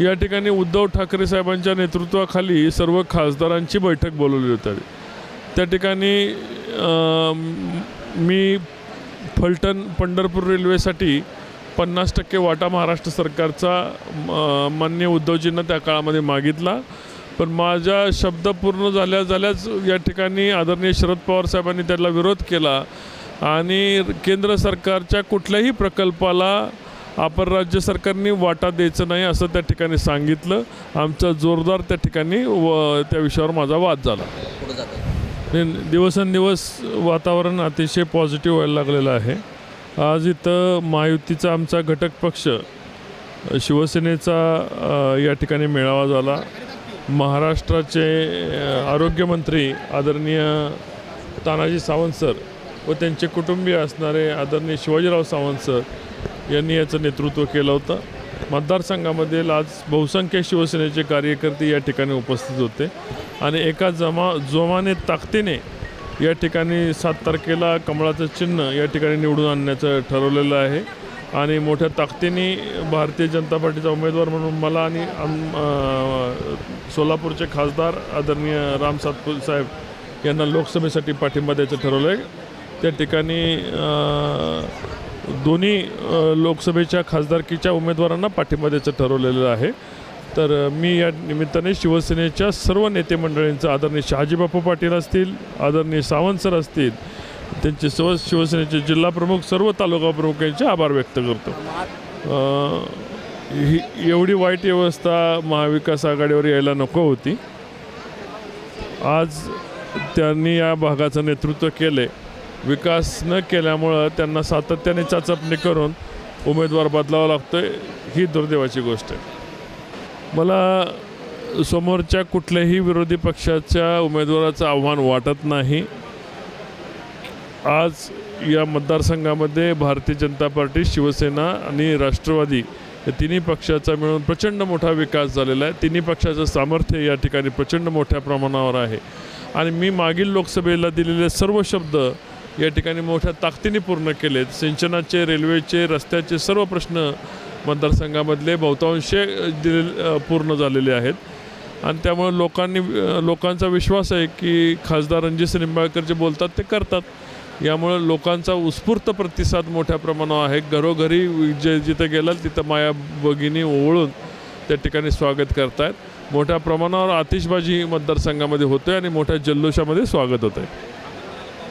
या ठिकाणी उद्धव ठाकरे साहेबांच्या नेतृत्वाखाली सर्व खासदारांची बैठक बोलवली होती. त्या ठिकाणी मी फलटण पंढरपूर रेल्वेसाठी पन्नास टक्के वाटा महाराष्ट्र सरकारचा मान्य उद्धवजींना त्या काळामध्ये मागितला. पण माझा शब्द पूर्ण झाल्या झाल्याच या ठिकाणी आदरणीय शरद पवार साहेबांनी त्याला विरोध केला. आणि केंद्र सरकारच्या कुठल्याही प्रकल्पाला आपण राज्य सरकारने वाटा द्यायचं नाही असं त्या ठिकाणी सांगितलं. आमचा जोरदार त्या ठिकाणी व त्या विषयावर माझा वाद झाला. दिवसेंदिवस वातावरण अतिशय पॉझिटिव्ह व्हायला लागलेलं आहे. आज इथं महायुतीचा आमचा घटक पक्ष शिवसेनेचा या ठिकाणी मेळावा झाला. महाराष्ट्राचे आरोग्यमंत्री आदरणीय तानाजी सावंत सर व त्यांचे कुटुंबीय असणारे आदरणीय शिवाजीराव सावंत सर यांनी याचं नेतृत्व केलं होतं. मतदारसंघामध्ये आज बहुसंख्य शिवसेनेचे कार्यकर्ते या ठिकाणी उपस्थित होते. आणि एका जमा जोमाने ताकदीने या ठिकाणी सात तारखेला कमळाचं चिन्ह या ठिकाणी निवडून आणण्याचं ठरवलेलं आहे. आणि मोठ्या ताकदीने भारतीय जनता पार्टीचा उमेदवार म्हणून मला आणि सोलापूरचे खासदार आदरणीय राम सातपूर साहेब यांना लोकसभेसाठी पाठिंबा द्यायचं ठरवलं आहे त्या ठिकाणी दोन्ही लोकसभेच्या खासदारकीच्या उमेदवारांना पाठिंबा द्यायचं ठरवलेलं आहे. तर मी या निमित्ताने शिवसेनेच्या सर्व नेते मंडळींचं आदरणीय शहाजीबापू पाटील असतील आदरणीय सावंत सर असतील त्यांचे सर्व शिवसेनेचे जिल्हा प्रमुख सर्व तालुका प्रमुख यांचे आभार व्यक्त करतो. ही एवढी वाईट व्यवस्था महाविकास आघाडीवर यायला नको होती. आज त्यांनी या भागाचं नेतृत्व केले विकास न केल्यामुळं त्यांना सातत्याने चाचपणी करून उमेदवार बदलावा लागतो आहे ही दुर्दैवाची गोष्ट आहे. मला समोरच्या कुठल्याही विरोधी पक्षाच्या उमेदवाराचं आव्हान वाटत नाही. आज या मतदारसंघामध्ये भारतीय जनता पार्टी शिवसेना आणि राष्ट्रवादी या तिन्ही पक्षाचा मिळून प्रचंड मोठा विकास झालेला आहे. तिन्ही पक्षाचं सामर्थ्य या ठिकाणी प्रचंड मोठ्या प्रमाणावर आहे. आणि मी मागील लोकसभेला दिलेले सर्व शब्द या ठिकाणी मोठ्या ताकदीने पूर्ण केलेत. सिंचनाचे रेल्वेचे रस्त्याचे सर्व प्रश्न मतदारसंघामधले बहुतांश दिले पूर्ण झालेले आहेत. आणि त्यामुळे लोकांनी लोकांचा विश्वास आहे की खासदार रणजित निंबाळकर जे बोलतात ते करतात. यामुळे लोकांचा उत्स्फूर्त प्रतिसाद मोठ्या प्रमाणावर आहे. घरोघरी जे जिथं गेलात तिथं माया भगिनी ओवळून त्या ठिकाणी स्वागत करतायत. मोठ्या प्रमाणावर आतिषबाजी मतदारसंघामध्ये होतोय आणि मोठ्या जल्लोषामध्ये स्वागत होत आहे